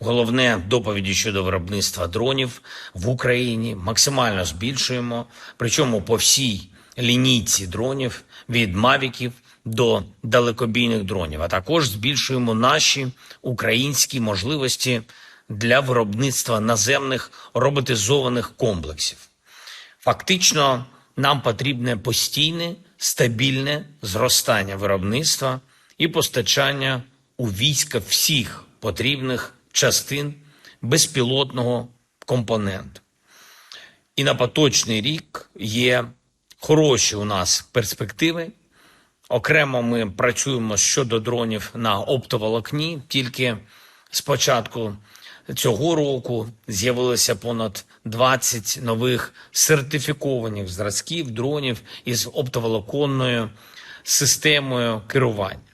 Головне доповіді щодо виробництва дронів в Україні максимально збільшуємо, причому по всій лінійці дронів від мавіків до далекобійних дронів. А також збільшуємо наші українські можливості для виробництва наземних роботизованих комплексів. Фактично, нам потрібне постійне стабільне зростання виробництва і постачання у війська всіх потрібних частин безпілотного компоненту. І на поточний рік є хороші у нас перспективи. Окремо ми працюємо щодо дронів на оптоволокні. Тільки з початку цього року з'явилося понад 20 нових сертифікованих зразків дронів із оптоволоконною системою керування.